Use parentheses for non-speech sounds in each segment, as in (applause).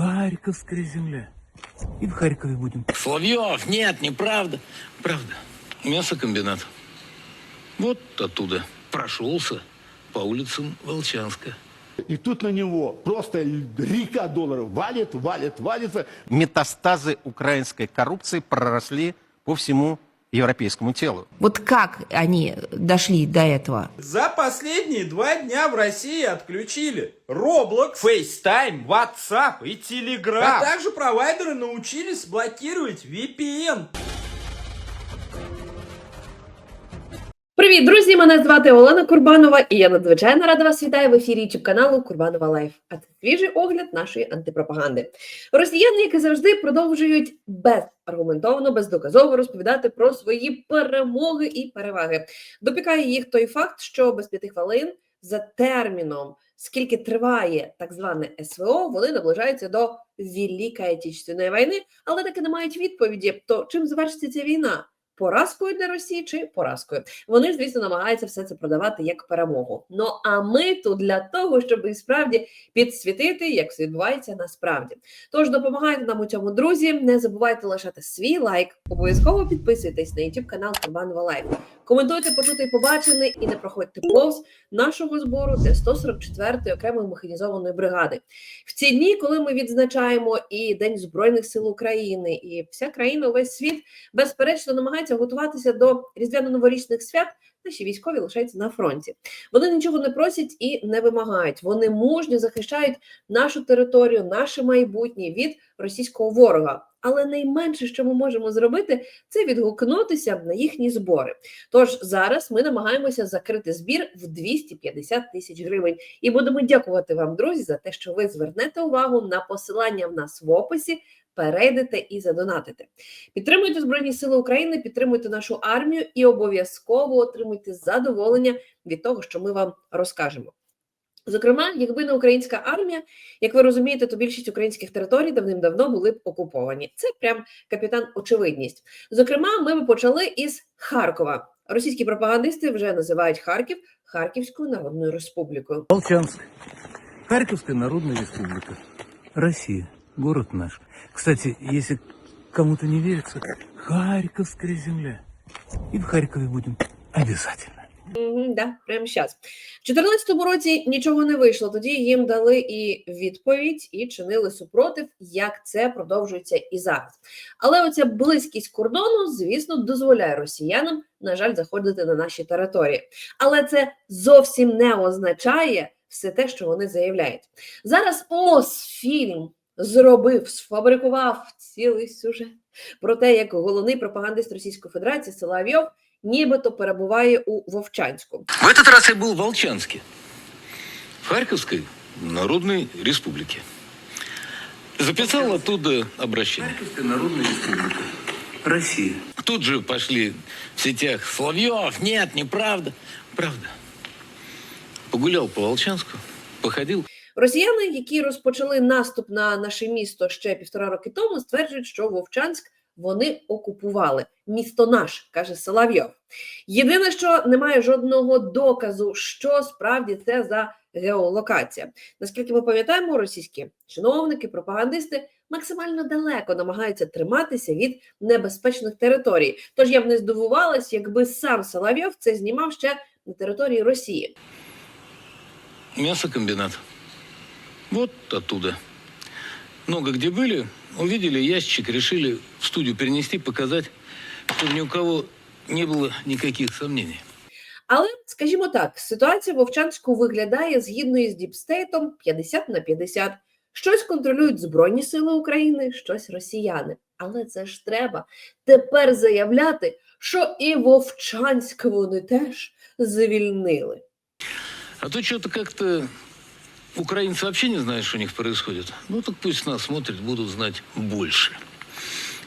Харьковская земля. И в Харькове будем. Соловьев, нет, неправда. Правда. Мясокомбинат. Вот оттуда прошелся по улицам Волчанска. И тут на него просто река долларов валит, валит, валится. метастазы украинской коррупции проросли по всему европейскому телу. Вот как они дошли до этого? За последние два дня в России отключили Roblox, FaceTime, WhatsApp и Telegram. А также провайдеры научились блокировать VPN. Привіт, друзі! Мене звати Олена Курбанова, і я надзвичайно рада вас вітаю в ефірі youtube каналу Курбанова Лайф. А це свіжий огляд нашої антипропаганди. Росіяни, як і завжди, продовжують безаргументовано, бездоказово розповідати про свої перемоги і переваги. Допікає їх той факт, що без п'яти хвилин за терміном, скільки триває так зване СВО, вони наближаються до Великої Отечественної війни, але таки не мають відповіді. То чим завершиться ця війна? Поразкою для Росії чи поразкою? Вони, звісно, намагаються все це продавати як перемогу. Ну а ми тут для того, щоб і справді підсвітити, як все відбувається насправді. Тож допомагайте нам у цьому, друзі. Не забувайте лишати свій лайк. Обов'язково підписуйтесь на YouTube канал Турбанова Лайф. Коментуйте, почути і побачене, і не проходьте повз нашого збору для 144-ї окремої механізованої бригади. В ці дні, коли ми відзначаємо і День Збройних сил України, і вся країна, увесь світ безперечно намагається готуватися до різдвяно-новорічних свят. Наші військові лишаються на фронті. Вони нічого не просять і не вимагають. Вони мужньо захищають нашу територію, наше майбутнє від російського ворога. Але найменше, що ми можемо зробити, це відгукнутися на їхні збори. Тож зараз ми намагаємося закрити збір в 250 тисяч гривень. І будемо дякувати вам, друзі, за те, що ви звернете увагу на посилання в нас в описі. Перейдете і задонатите. Підтримуйте Збройні Сили України, підтримуйте нашу армію і обов'язково отримуйте задоволення від того, що ми вам розкажемо. Зокрема, якби не українська армія, як ви розумієте, то більшість українських територій давним-давно були б окуповані. Це прям капітан очевидність. Зокрема, ми б почали із Харкова. Російські пропагандисти вже називають Харків Харківською Народною Республікою. Волчанск. Харьковская Народная Республика. Россия. Город наш. Кстати, если кому-то не верится, Харьковская земля. И в Харькове будем обязательно. Угу, да, прямо зараз. В 2014 році нічого не вийшло. Тоді їм дали і відповідь, і чинили супротив, як це продовжується і зараз. Але оця близькість кордону, звісно, дозволяє росіянам, на жаль, заходити на наші території. Але це зовсім не означає все те, що вони заявляють. Зараз ось фільм зробив, сфабрикував цілий сюжет про те, як головний пропагандист Російської Федерації Соловйов нібито перебуває у Вовчанську. В этот раз я был в Волчанске. В Харьковской Народной Республике. Записал оттуда обращение. Харьковская Народная Республика. Россия. Тут же пошли в сетях Соловьев, нет, неправда. Правда. Погулял по Волчанску, походил. Росіяни, які розпочали наступ на наше місто ще півтора роки тому, стверджують, що Вовчанськ вони окупували. Місто наш, каже Соловйов. Єдине, що немає жодного доказу, що справді це за геолокація. Наскільки ми пам'ятаємо, російські чиновники, пропагандисти максимально далеко намагаються триматися від небезпечних територій. Тож я б не здивувалась, якби сам Соловйов це знімав ще на території Росії. Мясокомбинат. Вот оттуда. Много где были, увидели ящик, решили в студию перенести, показать, чтобы ни у кого не было никаких сомнений. Але, скажімо так, ситуація в Вовчанську виглядає згідно із Діпстейтом 50 на 50. Щось контролюють Збройні Сили України, щось росіяни. Але це ж треба тепер заявляти, що і Вовчанськ вони теж звільнили. А то что-то как-то украинцы вообще не знают, что у них происходит. Ну так пусть нас смотрят, будут знать больше.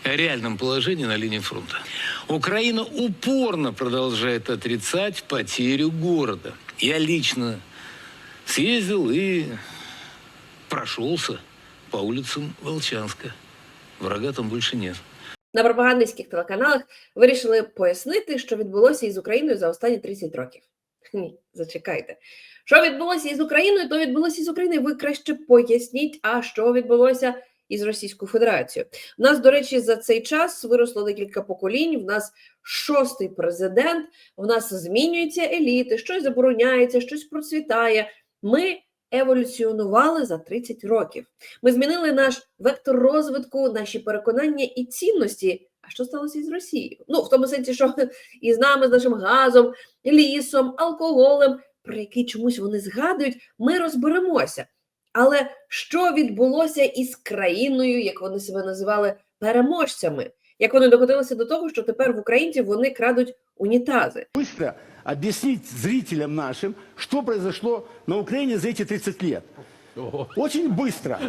О реальном положении на линии фронта. Украина упорно продолжает отрицать потерю города. Я лично съездил и прошелся по улицам Волчанска. Врага там больше нет. На пропагандистських телеканалах вирішили пояснити, що відбулося із Україною за останні 30 років. (laughs) Ні, зачекайте. Що відбулося із Україною, то відбулося із Україною. Ви краще поясніть, а що відбулося із Російською Федерацією. У нас, до речі, за цей час виросло декілька поколінь. В нас шостий президент, в нас змінюються еліти, щось забороняється, щось процвітає. Ми еволюціонували за 30 років. Ми змінили наш вектор розвитку, наші переконання і цінності. А що сталося із Росією? Ну, в тому сенсі, що (laughs) і з нами, з нашим газом, лісом, алкоголем, про який чомусь вони згадують, ми розберемося. Але що відбулося із країною, як вони себе називали, переможцями? Як вони докотилися до того, що тепер в українців вони крадуть унітази? Быстро объяснить зрителям нашим, что произошло на Украине за эти 30 лет. Очень быстро.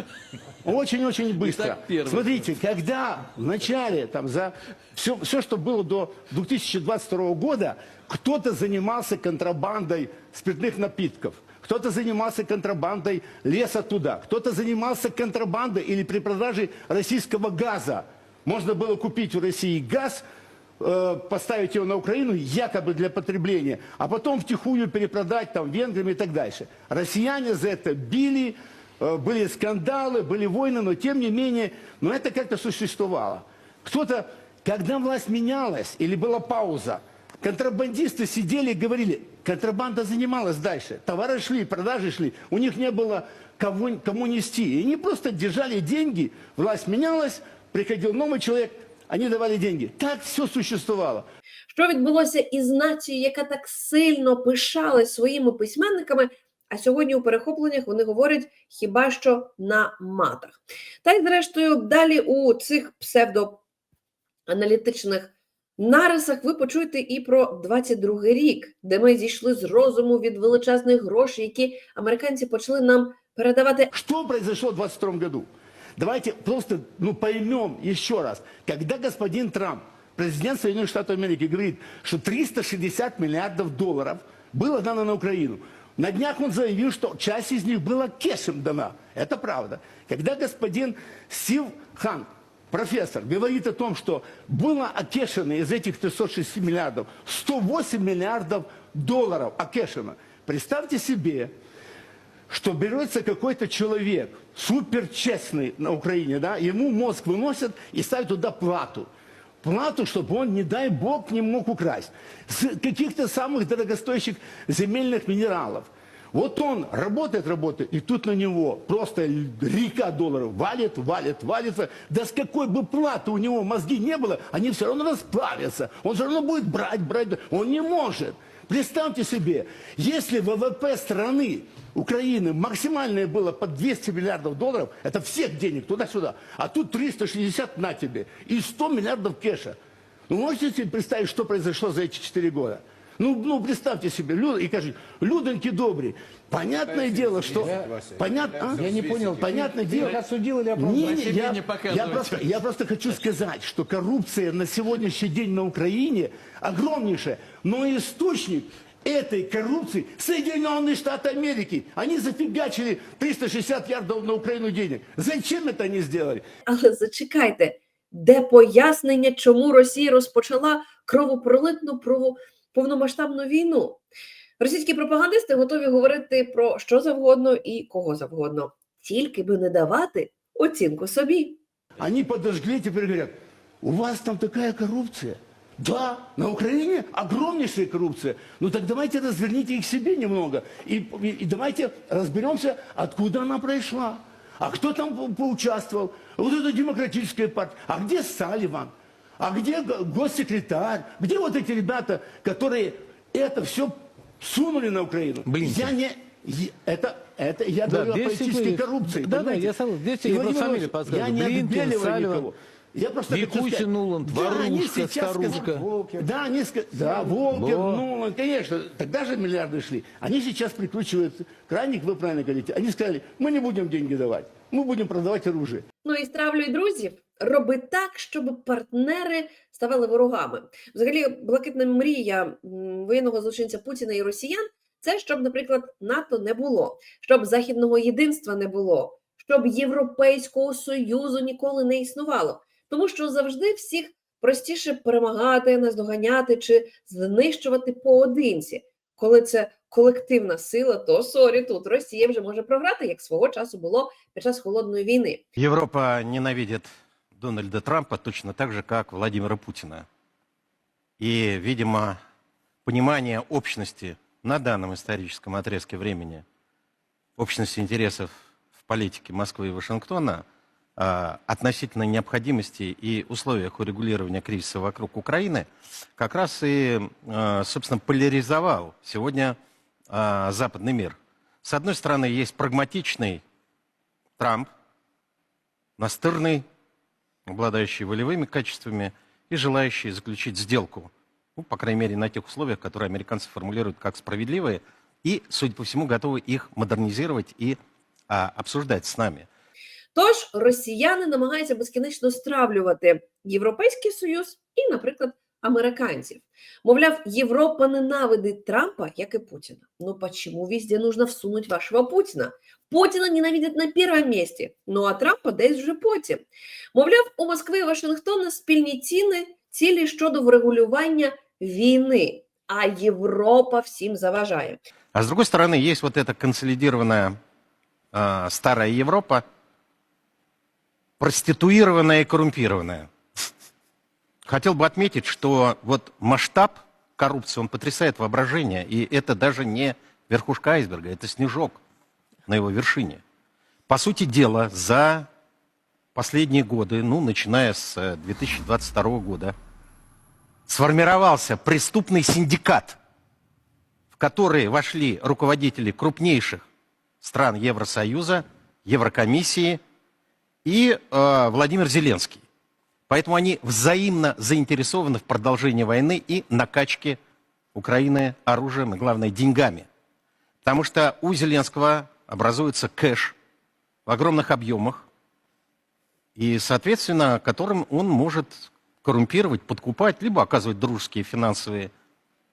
Очень-очень быстро. Смотрите, когда в начале, там, за все, все, что было до 2022 года, кто-то занимался контрабандой спиртных напитков, кто-то занимался контрабандой леса туда, кто-то занимался контрабандой или при продаже российского газа. Можно было купить у России газ, э, поставить его на Украину якобы для потребления, а потом втихую перепродать там венграм и так дальше. Россияне за это били, э, были скандалы, были войны, но тем не менее, но это как-то существовало. Кто-то, когда власть менялась или была пауза, контрабандисты сидели и говорили, контрабанда занималась дальше, товары шли, продажи шли, у них не было кого, кому нести. И они просто держали деньги, власть менялась, приходил новый человек, они давали деньги. Так все существовало. Що відбулося із нацією, яка так сильно пишалась своїми письменниками, а сьогодні у перехопленнях вони говорять хіба що на матах. Та й зрештою, далі у цих псевдоаналітичних нарисах ви почуєте і про 22-й рік, де ми зійшли з розуму від величезних грошей, які американці почали нам передавати Что произошло в 22 году? Давайте просто ну, поймем еще раз. Когда господин Трамп, президент Соединенных Штатов Америки, говорит, что 360 миллиардов долларов было дано на Украину, на днях он заявил, что часть из них была кешем дана. Это правда. Когда господин Стив Хан, профессор, говорит о том, что было окешено из этих 306 миллиардов 108 миллиардов долларов окешено. Представьте себе, что берется какой-то человек, суперчестный на Украине, да, ему мозг выносят и ставят туда плату. Плату, чтобы он, не дай бог, не мог украсть. С каких-то самых дорогостоящих земельных минералов. Вот он работает, работает, и тут на него просто река долларов валит, валит, валится. Да с какой бы платы у него мозги не было, они все равно расплавятся. Он все равно будет брать, брать. Он не может. Представьте себе, если ВВП страны Украины максимальное было по 200 миллиардов долларов, это всех денег туда-сюда, а тут 360 на тебе и 100 миллиардов кеша. Ну, можете себе представить, что произошло за эти 4 года? Ну, ну представьте себе, Лю- и кажите, людоньки добрые. Понятное дело, что... Понятно, а? Я не понял, Понятное ты дело. их осудил или Не, оправдал? не, я, я просто, я просто хочу сказать, что коррупция на сегодняшний день на Украине огромнейшая, но источник этой коррупции Соединенные Штаты Америки. Они зафигачили 360 ярдов на Украину денег. Зачем это они сделали? Але зачекайте, де пояснення, чому Росія розпочала кровопролитну прову- повномасштабну війну? Російські пропагандисти готові говорити про що завгодно і кого завгодно, тільки би не давати оцінку собі. Они подожгли, теперь говорят, у вас там такая коррупция. Да, на Украине огромнейшая коррупция. Ну так давайте разверните их себе немного. И, и- и давайте разберемся, откуда она пришла. А кто там по- поучаствовал? Вот это демократическая партия. А где Салливан? А где го- госсекретарь? Где вот эти ребята, которые это все сунули на Украину? Блинкин. Я не... Это, это я Да, говорю о политической всякой- коррупции. Да, да, я согласен. Здесь И, я просто Владимирович, Я не Блинкин, никого. Я просто сказать, Нуланд, да, они Варушка, сейчас Старушка. сказали- Да, они ска- да, Волкер, Во. Нуланд, конечно, тогда же миллиарды шли. Они сейчас прикручивают крайник, вы правильно говорите. Они сказали, мы не будем деньги давать, мы будем продавать оружие. Ну і стравлюй друзів, роби так, щоб партнери ставали ворогами. Взагалі, блакитна мрія воєнного злочинця Путіна і росіян це щоб, наприклад, НАТО не було, щоб західного єдинства не було, щоб Європейського союзу ніколи не існувало. Тому що завжди всіх простіше перемагати, наздоганяти чи знищувати поодинці. коли це колективна сила, то сорі, тут Росія вже може програти, як свого часу було під час холодної війни. Европа ненавидит Дональда Трампа точно так же, как Владимира Путина. И, видимо, понимание общности на данном историческом отрезке времени, общности интересов в политике Москвы и Вашингтона а, относительно необходимости и условиях урегулирования кризиса вокруг Украины как раз и, а, собственно, поляризовал сегодня а, западный мир. С одной стороны, есть прагматичный Трамп, настырный, обладающий волевыми качествами и желающий заключить сделку, ну, по крайней мере, на тех условиях, которые американцы формулируют как справедливые, и, судя по всему, готовы их модернизировать и а, обсуждать с нами. Тож росіяни намагаються безкінечно стравлювати Європейський Союз і, наприклад, американців. Мовляв, Європа ненавидить Трампа, як і Путіна. Ну почему везде нужно всунуть вашого Путіна? Путіна ненавидять на першому місці, ну а Трампа десь вже потім. Мовляв, у Москви і Вашингтона спільні ціни, цілі щодо врегулювання війни, а Європа всім заважає. А с другой стороны, есть вот эта консолидированная а, старая Европа, проституированная и коррумпированная. Хотел бы отметить, что вот масштаб коррупции, он потрясает воображение, и это даже не верхушка айсберга, это снежок на его вершине. По сути дела, за последние годы, ну, начиная с э, 2022 года, сформировался преступный синдикат, в который вошли руководители крупнейших стран Евросоюза, Еврокомиссии и э, Владимир Зеленский. Поэтому они взаимно заинтересованы в продолжении войны и накачке Украины оружием и, главное, деньгами. Потому что у Зеленского образуется кэш в огромных объемах, и, соответственно, которым он может коррумпировать, подкупать, либо оказывать дружеские финансовые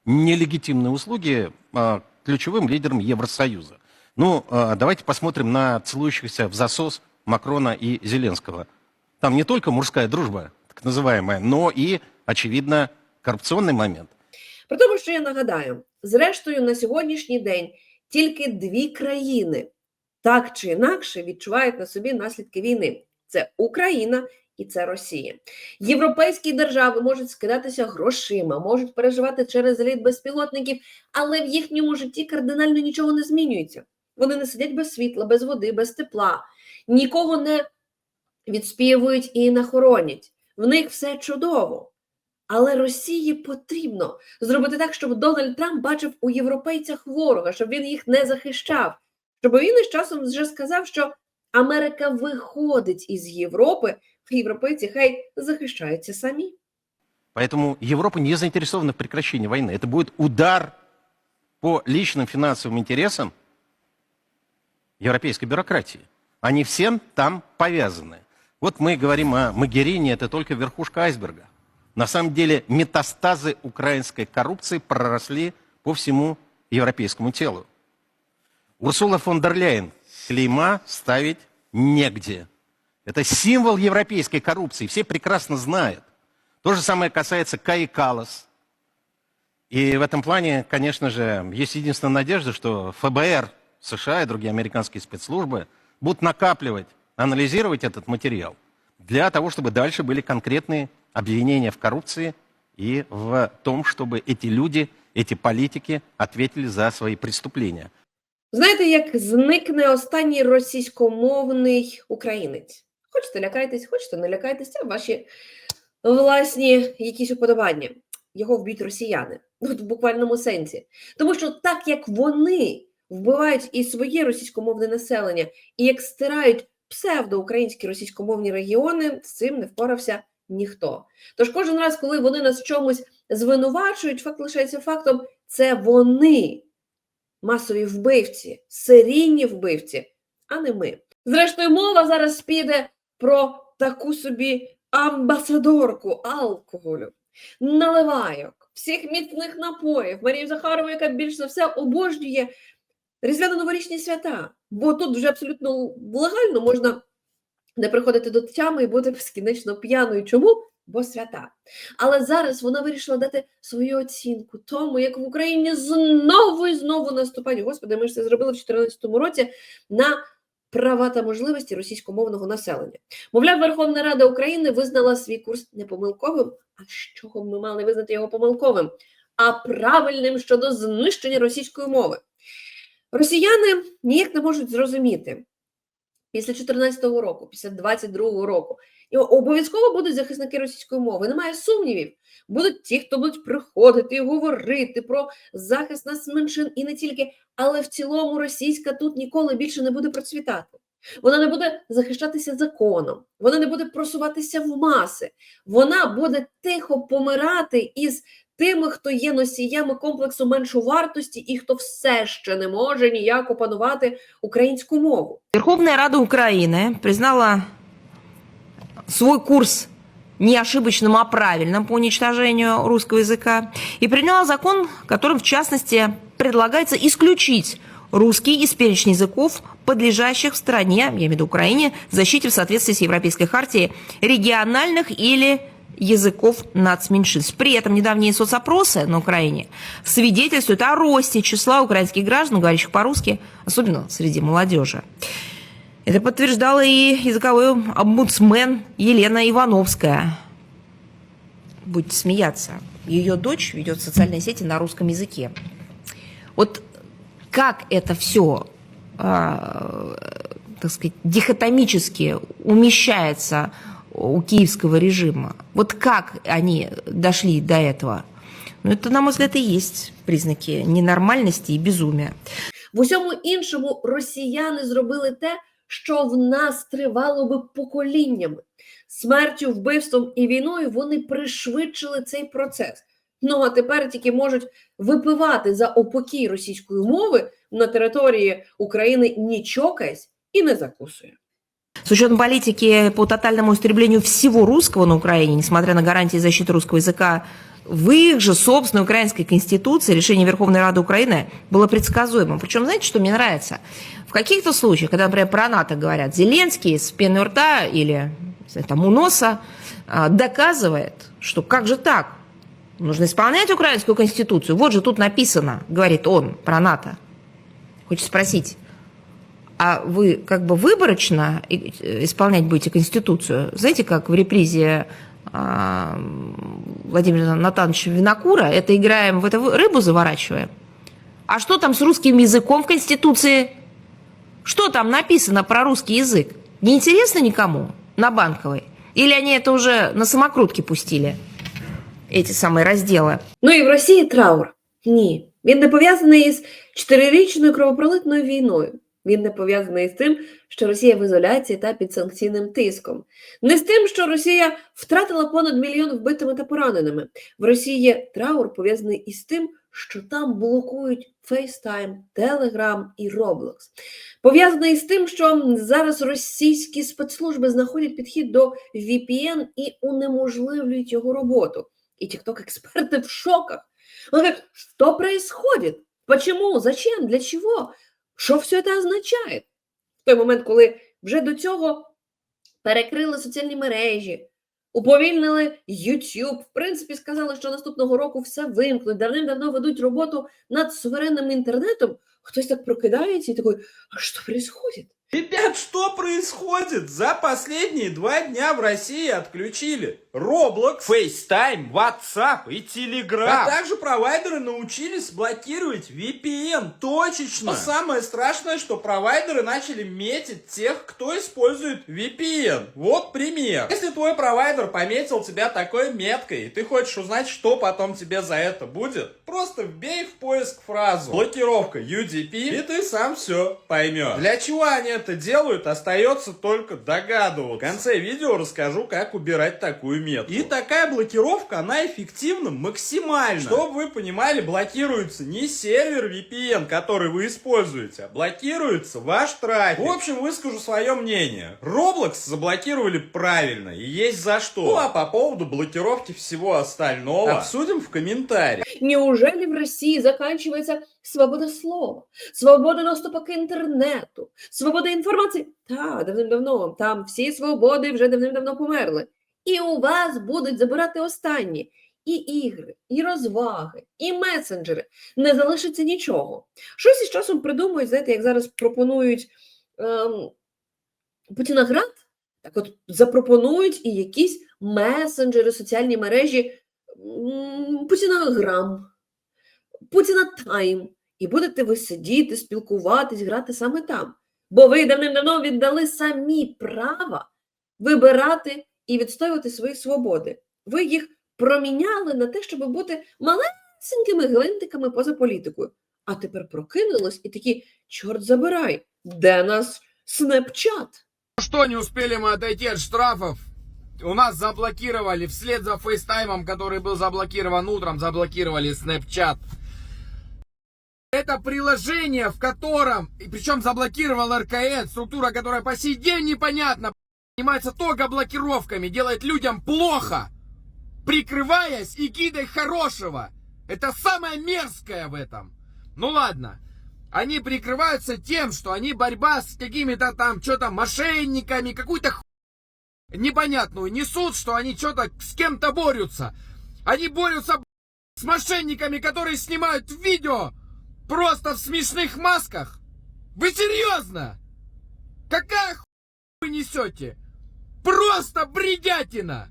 нелегитимные услуги а, ключевым лидерам Евросоюза. Ну, а, давайте посмотрим на целующихся в засос Макрона и Зеленского. Там не только мужская дружба, так называемая, но и, очевидно, коррупционный момент. При тому, що я нагадаю, зрештою, на сьогоднішній день тільки дві країни так чи інакше відчувають на собі наслідки війни: це Україна і це Росія. Європейські держави можуть скидатися грошима, можуть переживати через літ безпілотників, але в їхньому житті кардинально нічого не змінюється. Вони не сидять без світла, без води, без тепла, нікого не відспівують і не хоронять. В них все чудово. Але Росії потрібно зробити так, щоб Дональд Трамп бачив у європейцях ворога, щоб він їх не захищав. Щоб він із часом вже сказав, що Америка виходить із Європи, а європейці хай захищаються самі. Поэтому Европа не заинтересована в прекращении войны. Это будет удар по личным финансовым интересам европейской бюрократии. Они всем там повязаны. Вот мы говорим о Магерине, это только верхушка айсберга. На самом деле метастазы украинской коррупции проросли по всему европейскому телу. Урсула фон дер Ляйен клейма ставить негде. Это символ европейской коррупции, все прекрасно знают. То же самое касается Каи Калас. И в этом плане, конечно же, есть единственная надежда, что ФБР США и другие американские спецслужбы будут накапливать, анализировать этот материал для того, чтобы дальше были конкретные обвинения в коррупции и в том, чтобы эти люди, эти политики ответили за свои преступления. Знаєте, як зникне останній російськомовний українець? Хочете лякайтесь, хочете не лякайтесь, це ваші власні якісь уподобання. Його вб'ють росіяни. От в буквальному сенсі. Тому що так як вони вбивають і своє російськомовне населення, і як стирають псевдоукраїнські російськомовні регіони, з цим не впорався ніхто. Тож кожен раз, коли вони нас в чомусь звинувачують, факт лишається фактом, це вони масові вбивці, серійні вбивці, а не ми. Зрештою, мова зараз піде про таку собі амбасадорку алкоголю, наливайок, всіх міцних напоїв, Марію Захарову, яка більш за все обожнює різдвяно-новорічні свята. Бо тут вже абсолютно легально можна не приходити до тями і бути безкінечно п'яною. Чому? бо свята. Але зараз вона вирішила дати свою оцінку тому, як в Україні знову і знову наступають. Господи, ми ж це зробили в 2014 році на права та можливості російськомовного населення. Мовляв, Верховна Рада України визнала свій курс непомилковим. А з чого ми мали визнати його помилковим? А правильним щодо знищення російської мови. Росіяни ніяк не можуть зрозуміти після 2014 року, після 2022 року. І обов'язково будуть захисники російської мови. Немає сумнівів. Будуть ті, хто будуть приходити і говорити про захист нас меншин і не тільки, але в цілому російська тут ніколи більше не буде процвітати. Вона не буде захищатися законом, вона не буде просуватися в маси, вона буде тихо помирати із тими, хто є носіями комплексу меншовартості і хто все ще не може ніяк опанувати українську мову. Верховная Рада Украины признала свой курс не ошибочным, а правильным по уничтожению русского языка и приняла закон, которым, в частности, предлагается исключить русский из перечня языков, подлежащих в стране, я имею в виду Украине, защите в соответствии с Европейской хартией региональных или языков нацменьшинств. При этом недавние соцопросы на Украине свидетельствуют о росте числа украинских граждан, говорящих по-русски, особенно среди молодежи. Это подтверждала и языковой омбудсмен Елена Ивановская. Будете смеяться. Ее дочь ведет социальные сети на русском языке. Вот как это все, так сказать, дихотомически умещается у киевского режима? Вот как они дошли до этого? Ну, это, на мой взгляд, и есть признаки ненормальности и безумия. В усьому іншому росіяни зробили те, що в нас тривало би поколіннями. Смертю, вбивством і війною вони пришвидшили цей процес. Ну а тепер тільки можуть випивати за опокій російської мови на території України не чокаясь і не закусує. Учетом политики по тотальному истреблению всего русского на Украине, несмотря на гарантии защиты русского языка, в их же собственной украинской конституции решение Верховной Рады Украины было предсказуемым. Причем, знаете, что мне нравится? В каких-то случаях, когда, например, про НАТО говорят, Зеленский с пены рта или там, у носа а, доказывает, что как же так? Нужно исполнять украинскую конституцию. Вот же тут написано, говорит он про НАТО. Хочется спросить, а вы как бы выборочно и- э, исполнять будете Конституцию? Знаете, как в репризе а, Владимира Натановича Винокура, это играем в это вы- рыбу заворачиваем? А что там с русским языком в Конституции? Что там написано про русский язык? Не интересно никому на Банковой? Или они это уже на самокрутке пустили, эти самые разделы? Ну і в Росії траур. Ні. Він не пов'язаний із чотирирічною кровопролитною війною. Він не пов'язаний з тим, що Росія в ізоляції та під санкційним тиском. Не з тим, що Росія втратила понад мільйон вбитими та пораненими. В Росії є траур пов'язаний із тим, що там блокують FaceTime, Telegram і Roblox. Пов'язаний з тим, що зараз російські спецслужби знаходять підхід до VPN і унеможливлюють його роботу. И тикток-эксперты в шоках. Он говорит, что происходит? Почему? Зачем? Для чего? Що все це означає? В той момент, коли вже до цього перекрили соціальні мережі, уповільнили YouTube, в принципі, сказали, що наступного року все вимкнуть, давним-давно ведуть роботу над суверенним інтернетом, хтось так прокидається і такий, а що происходит? Ребят, что происходит? За последние два дня в России отключили Roblox, FaceTime, WhatsApp и Telegram. А также провайдеры научились блокировать VPN точечно. Но самое страшное, что провайдеры начали метить тех, кто использует VPN. Вот пример. Если твой провайдер пометил тебя такой меткой, и ты хочешь узнать, что потом тебе за это будет, просто вбей в поиск фразу блокировка UDP, и ты сам все поймешь. Для чего они это делают, остается только догадываться. В конце видео расскажу, как убирать такую метку. И такая блокировка, она эффективна максимально. Чтобы вы понимали, блокируется не сервер VPN, который вы используете, а блокируется ваш трафик. В общем, выскажу свое мнение. Roblox заблокировали правильно, и есть за что. Ну а по поводу блокировки всего остального обсудим в комментариях. Неужели в России заканчивается свобода слова, свобода доступу к інтернету, свобода інформації? Та, давним-давно. Там всі свободи вже давним-давно померли. І у вас будуть забирати останні. І ігри, і розваги, і месенджери. Не залишиться нічого. Щось із часом придумують, знаєте, як зараз пропонують ем, Путіноград, так от запропонують і якісь месенджери, соціальні мережі Путінограм, Путіна Тайм. І будете ви сидіти, спілкуватись, грати саме там. Бо ви давним-давно віддали самі права вибирати і відстоювати свої свободи. Ви їх проміняли на те, щоб бути малесенькими гвинтиками поза політикою. А тепер прокинулись і такі: чорт забирай, де нас снепчат? Что не успели мы отойти от штрафов? У нас заблокировали, вслед за фейстаймом, который был заблокирован утром, заблокировали Snapchat. Это приложение, в котором, и причем заблокировал РКН, структура, которая по сей день непонятно, занимается только блокировками, делает людям плохо, прикрываясь и кидой хорошего. Это самое мерзкое в этом. Ну ладно, они прикрываются тем, что они борьба с какими-то там, что-то, мошенниками, какую-то ху... непонятную несут, что они что-то с кем-то борются. Они борются с мошенниками, которые снимают видео просто в смешных масках. Вы серьезно? Какая ху... вы несете? Просто бредятина!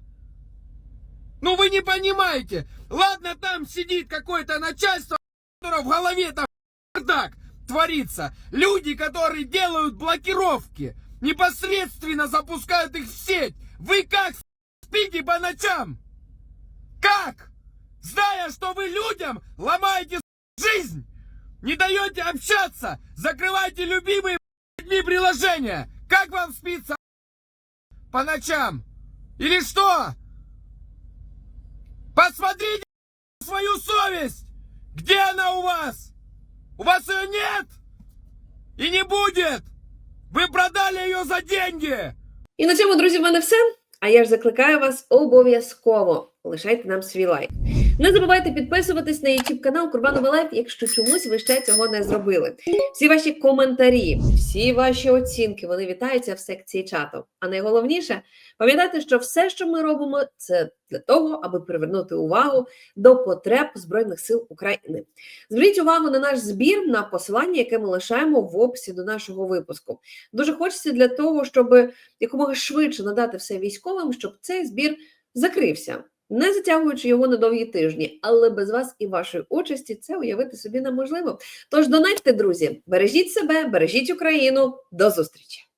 Ну вы не понимаете. Ладно, там сидит какое-то начальство, у которого в голове там бардак творится. Люди, которые делают блокировки, непосредственно запускают их в сеть. Вы как спите по ночам? Как? Зная, что вы людям ломаете не даете общаться, закрываете любимые людьми приложения. Как вам спится по ночам? Или что? Посмотрите на свою совесть! Где она у вас? У вас ее нет! И не будет! Вы продали ее за деньги! І на цьому, друзі, в мене все. А я ж закликаю вас обов'язково лишайте нам свій лайк. Не забувайте підписуватись на YouTube канал Курбанова Лайф, якщо чомусь ви ще цього не зробили. Всі ваші коментарі, всі ваші оцінки вони вітаються в секції чату. А найголовніше, пам'ятайте, що все, що ми робимо, це для того, аби привернути увагу до потреб Збройних сил України. Зверніть увагу на наш збір на посилання, яке ми лишаємо в описі до нашого випуску. Дуже хочеться для того, щоб якомога швидше надати все військовим, щоб цей збір закрився, не затягуючи його на довгі тижні. Але без вас і вашої участі це уявити собі неможливо. Тож донатьте, друзі, бережіть себе, бережіть Україну. До зустрічі!